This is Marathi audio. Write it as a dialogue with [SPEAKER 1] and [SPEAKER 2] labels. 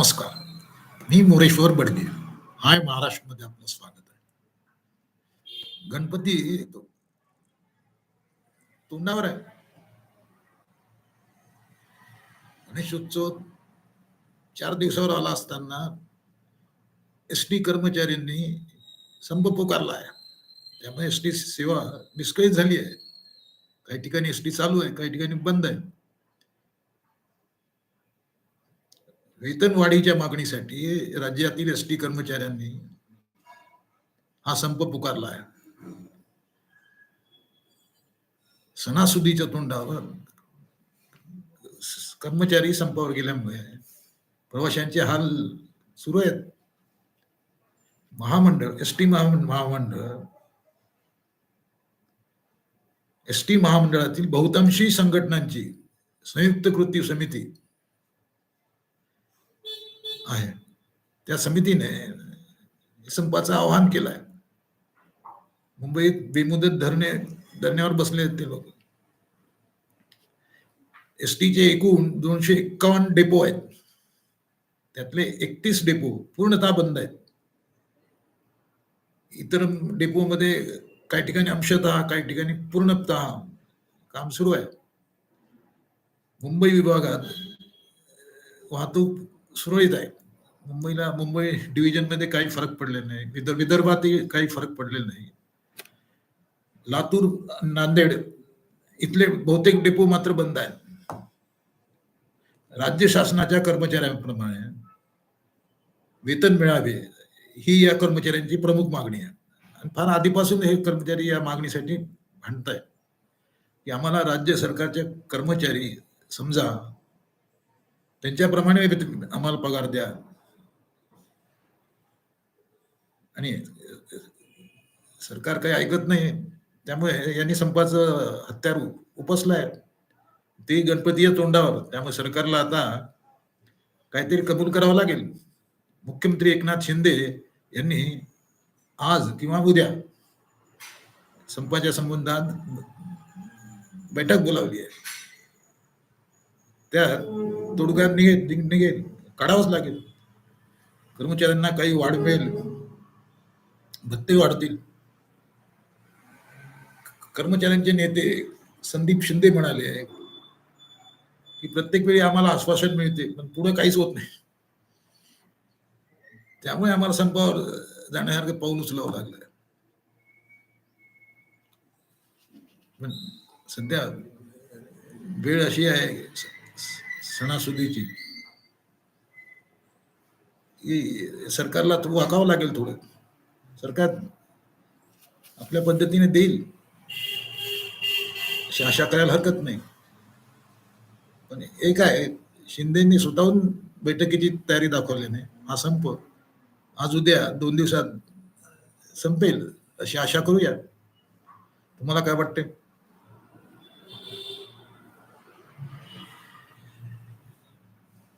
[SPEAKER 1] नमस्कार. मी मोरेश्वर बडगे. हाय महाराष्ट्रमध्ये आपलं स्वागत आहे. गणपती येतो तोंडावर आहे. गणेशोत्सव चार दिवसावर आला असताना एस टी कर्मचाऱ्यांनी संप पुकारला आहे. त्यामुळे एस टी सेवा विस्कळीत झाली आहे. काही ठिकाणी एस टी चालू आहे काही ठिकाणी बंद आहे. वेतनवाढीच्या मागणीसाठी राज्यातील एस टी कर्मचाऱ्यांनी हा संप पुकारला आहे. सणासुदीच्या तोंडावर कर्मचारी संपावर गेल्यामुळे प्रवाशांचे हाल सुरू आहेत. महामंडळ एस टी महामंडळ एस टी महामंडळातील बहुतांशी संघटनांची संयुक्त कृती समिती आहे. त्या समितीने संपाचं आवाहन केलंय. मुंबईत बेमुदत धरणे धरण्यावर बसले आहेत ते लोक. एस टीचे एकूण दोनशे एक्कावन्न डेपो आहेत. त्यातले एकतीस डेपो पूर्णतः बंद आहेत. इतर डेपोमध्ये काही ठिकाणी अंशतः काही ठिकाणी पूर्णतः काम सुरू आहे. मुंबई विभागात वाहतूक सुरळीत आहे. मुंबईला मुंबई डिव्हिजनमध्ये काही फरक पडलेला नाही. विदर्भ विदर्भातही काही फरक पडलेला नाही. लातूर नांदेड इथले बहुतेक डेपो मात्र बंद आहेत. राज्य शासनाच्या कर्मचाऱ्यांप्रमाणे वेतन मिळावे ही या कर्मचाऱ्यांची प्रमुख मागणी आहे. आणि फार आधीपासून हे कर्मचारी या मागणीसाठी भांडतायत. की आम्हाला राज्य सरकारचे कर्मचारी समजा त्यांच्याप्रमाणे आम्हाला पगार द्या. आणि सरकार काही ऐकत नाही. त्यामुळे यांनी संपाचं हत्यार उपसलंय. ते गणपती तोंडावर. त्यामुळे सरकारला आता काहीतरी कबूल करावं लागेल. मुख्यमंत्री एकनाथ शिंदे यांनी आज किंवा उद्या संपाच्या संबंधात बैठक बोलावली आहे. त्या तोडगा निघेल निघेल काढावंच लागेल. कर्मचाऱ्यांना काही वाढ मिळेल. भत्ते वाढतील. कर्मचाऱ्यांचे नेते संदीप शिंदे म्हणाले की प्रत्येक वेळी आम्हाला आश्वासन मिळते पण पुढे काहीच होत नाही. त्यामुळे आम्हाला संपावर जाण्यासारखं पाऊल उचलावं लागलं पण सध्या वेळ अशी आहे सणासुदीची सरकारला थोडं वाकावं लागेल थोडं. सरकार आपल्या पद्धतीने देईल. अशी आशा करायला हरकत नाही. पण एक आहे शिंदेनी स्वतःहून बैठकीची तयारी दाखवल्याने हा संप आज उद्या दोन दिवसात संपेल अशी आशा करूया. तुम्हाला काय वाटते